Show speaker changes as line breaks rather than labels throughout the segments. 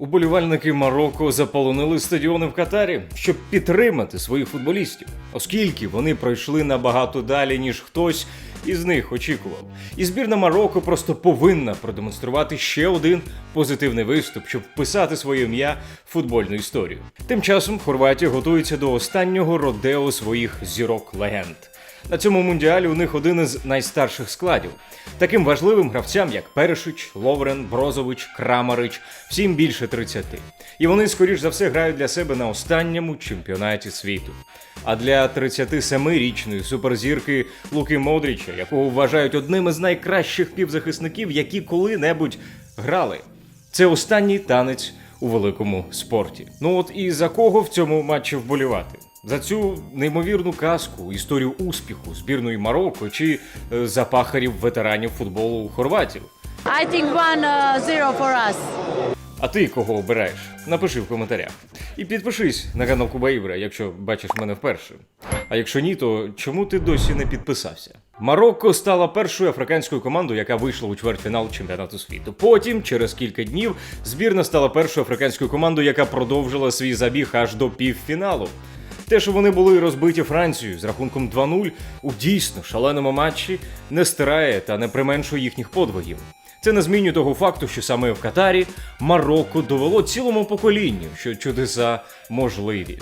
Уболівальники Марокко заполонили стадіони в Катарі, щоб підтримати своїх футболістів, оскільки вони пройшли набагато далі, ніж хтось із них очікував. І збірна Марокко просто повинна продемонструвати ще один позитивний виступ, щоб вписати своє ім'я в футбольну історію. Тим часом Хорватія готується до останнього родео своїх зірок легенд. На цьому мундіалі у них один із найстарших складів. Таким важливим гравцям, як Перешич, Ловрен, Брозович, Крамарич, всім більше 30. І вони, скоріш за все, грають для себе на останньому чемпіонаті світу. А для 37-річної суперзірки Луки Модріча, якого вважають одним із найкращих півзахисників, які коли-небудь грали, це останній танець у великому спорті. Ну от і за кого в цьому матчі вболівати? За цю неймовірну казку, історію успіху збірної Марокко чи е, за пахарів ветеранів футболу хорватів.
I think one uh, zero for us.
А ти кого обираєш? Напиши в коментарях. І підпишись на канал Куба Ібра, якщо бачиш мене вперше. А якщо ні, то чому ти досі не підписався? Марокко стала першою африканською командою, яка вийшла у чвертьфінал чемпіонату світу. Потім, через кілька днів, збірна стала першою африканською командою, яка продовжила свій забіг аж до півфіналу. Те, що вони були розбиті Францією з рахунком 2-0 у дійсно шаленому матчі, не стирає та не применшує їхніх подвигів. Це не змінює того факту, що саме в Катарі Марокко довело цілому поколінню, що чудеса можливі.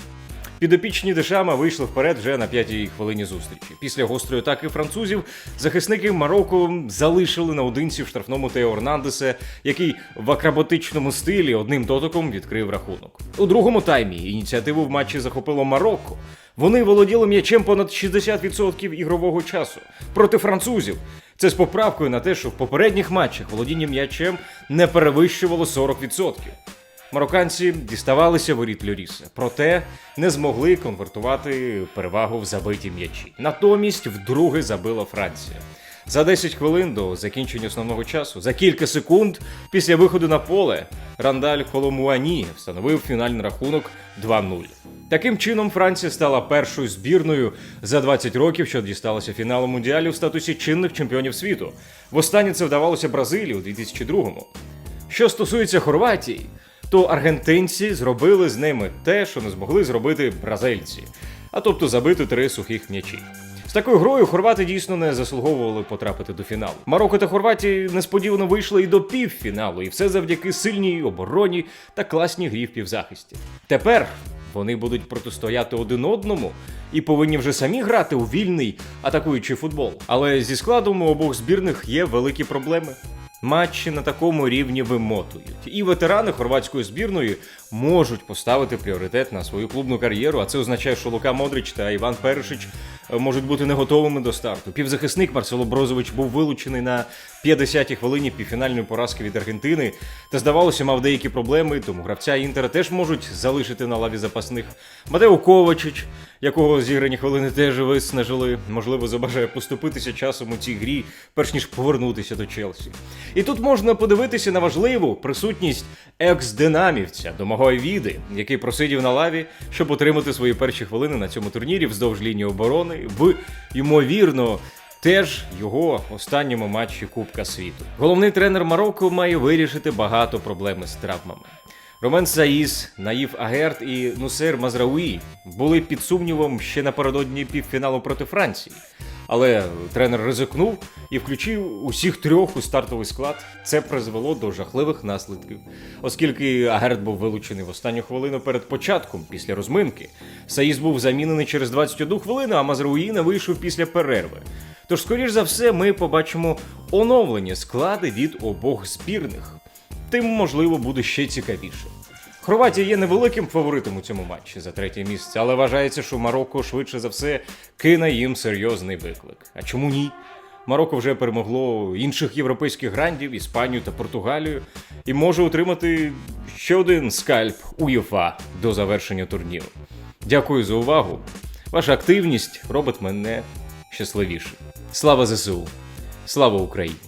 Підопічні Дешама вийшли вперед вже на п'ятій хвилині зустрічі. Після гострої атаки французів захисники Марокко залишили наодинці в штрафному Тео Орнандеса, який в акробатичному стилі одним дотиком відкрив рахунок. У другому таймі ініціативу в матчі захопило Марокко. Вони володіли м'ячем понад 60% ігрового часу проти французів. Це з поправкою на те, що в попередніх матчах володіння м'ячем не перевищувало 40%. Марокканці діставалися воріт Льоріса, проте не змогли конвертувати перевагу в забиті м'ячі. Натомість вдруге забила Франція. За 10 хвилин до закінчення основного часу, за кілька секунд після виходу на поле, Рандаль Коломуані встановив фінальний рахунок 2-0. Таким чином, Франція стала першою збірною за 20 років, що дісталася фіналу мундіалю в статусі чинних чемпіонів світу. Востаннє це вдавалося Бразилії у 2002-му. Що стосується Хорватії, то аргентинці зробили з ними те, що не змогли зробити бразильці, а тобто забити три сухих м'ячі. З такою грою хорвати дійсно не заслуговували потрапити до фіналу. Марокко та Хорватія несподівано вийшли і до півфіналу, і все завдяки сильній обороні та класній грі в півзахисті. Тепер вони будуть протистояти один одному і повинні вже самі грати у вільний атакуючий футбол. Але зі складом у обох збірних є великі проблеми. Матчі на такому рівні вимотують, і ветерани хорватської збірної можуть поставити пріоритет на свою клубну кар'єру. А це означає, що Лука Модрич та Іван Першич е, можуть бути не готовими до старту. Півзахисник Марсело Брозович був вилучений на 50-й хвилині півфінальної поразки від Аргентини. Та здавалося, мав деякі проблеми, тому гравця Інтера теж можуть залишити на лаві запасних. Матео Ковачич, якого зіграні хвилини теж виснажили, можливо, забажає поступитися часом у цій грі, перш ніж повернутися до Челсі. І тут можна подивитися на важливу присутність екс-динамівця Домагой Віди, який просидів на лаві, щоб отримати свої перші хвилини на цьому турнірі вздовж лінії оборони в ймовірно. Теж його останньому матчі Кубка світу. Головний тренер Марокко має вирішити багато проблем з травмами. Ромен Саїс, Наїв Агерт і Нусер Мазрауї були під сумнівом ще напередодні півфіналу проти Франції. Але тренер ризикнув і включив усіх трьох у стартовий склад. Це призвело до жахливих наслідків, оскільки Агерт був вилучений в останню хвилину перед початком після розминки. Саїс був замінений через 21 хвилину, а Мазрауї не вийшов після перерви. Тож, скоріш за все, ми побачимо оновлені склади від обох збірних. Тим, можливо, буде ще цікавіше. Хорватія є невеликим фаворитом у цьому матчі за третє місце, але вважається, що Марокко швидше за все кине їм серйозний виклик. А чому ні? Марокко вже перемогло інших європейських грандів, Іспанію та Португалію, і може отримати ще один скальп УЄФА до завершення турніру. Дякую за увагу. Ваша активність робить мене щасливішим. Слава ЗСУ! Слава Україні!